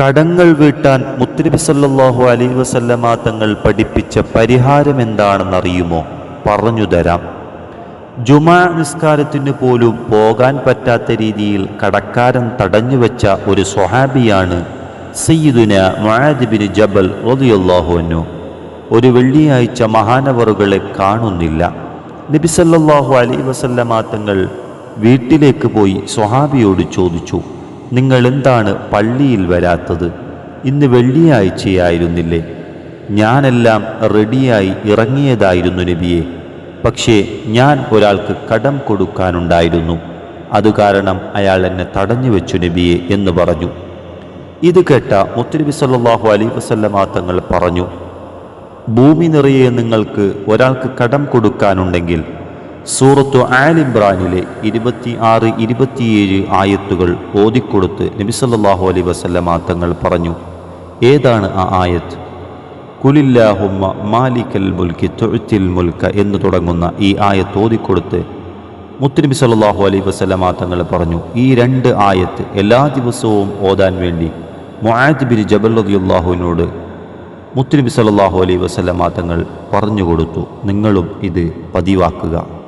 കടങ്ങൾ വീട്ടാൻ മുത്തനബി സല്ലാഹു അലൈഹി വസല്ലമ തങ്ങൾ പഠിപ്പിച്ച പരിഹാരം എന്താണെന്നറിയുമോ പറഞ്ഞു തരാം. ജുമാ നിസ്കാരത്തിന് പോലും പോകാൻ പറ്റാത്ത രീതിയിൽ കടക്കാരൻ തടഞ്ഞു വെച്ച ഒരു സ്വഹാബിയാണ് സയ്യിദുന മുആദിബിന് ജബൽ റളിയല്ലാഹു അൻഹു. ഒരു വെള്ളിയാഴ്ച മഹാനവറുകളെ കാണുന്നില്ല. നബി സല്ലല്ലാഹു അലൈഹി വസല്ലമ തങ്ങൾ വീട്ടിലേക്ക് പോയി സ്വഹാബിയോട് ചോദിച്ചു നിങ്ങൾ എന്താണ് പള്ളിയിൽ വരാത്തത്? ഇന്ന് വെള്ളിയാഴ്ചയായിരുന്നില്ലേ. ഞാനെല്ലാം റെഡിയായി ഇറങ്ങിയതായിരുന്നു നബിയെ. പക്ഷേ ഞാൻ ഒരാൾക്ക് കടം കൊടുക്കാനുണ്ടായിരുന്നു. അത് കാരണം അയാൾ എന്നെ തടഞ്ഞു വെച്ചു നബിയെ എന്ന് പറഞ്ഞു. ഇത് കേട്ട മുത്തുനബി സല്ലാഹു അലൈഹി വസല്ലമ തങ്ങൾ പറഞ്ഞു ഭൂമി നിറയെ നിങ്ങൾക്ക് ഒരാൾക്ക് കടം കൊടുക്കാനുണ്ടെങ്കിൽ സൂറത്തു ആലിബ്രാനിലെ ഇരുപത്തി ആറ് ഇരുപത്തിയേഴ് ആയത്തുകൾ ഓതിക്കൊടുത്ത് നബിസല്ലാഹു അലൈ വസല്ലമ തങ്ങൾ പറഞ്ഞു ഏതാണ് ആ ആയത്ത്? കുലില്ലാഹുമ്മ മാലിക്കൽ മുൽക്കി തൊഴുത്തിൽ മുൽക്ക എന്ന് തുടങ്ങുന്ന ഈ ആയത്ത് ഓതിക്കൊടുത്ത് മുത്തുനബി സല്ലാഹു അലൈ വസല്ലമ തങ്ങൾ പറഞ്ഞു ഈ രണ്ട് ആയത്ത് എല്ലാ ദിവസവും ഓതാൻ വേണ്ടി മൊഹാദ് ബിൻ ജബൽ റളിയല്ലാഹുവിനോട് മുത്തുനബി സല്ലാഹു അലൈ വസല്ലമ തങ്ങൾ പറഞ്ഞു കൊടുത്തു. നിങ്ങളും ഇത് പതിവാക്കുക.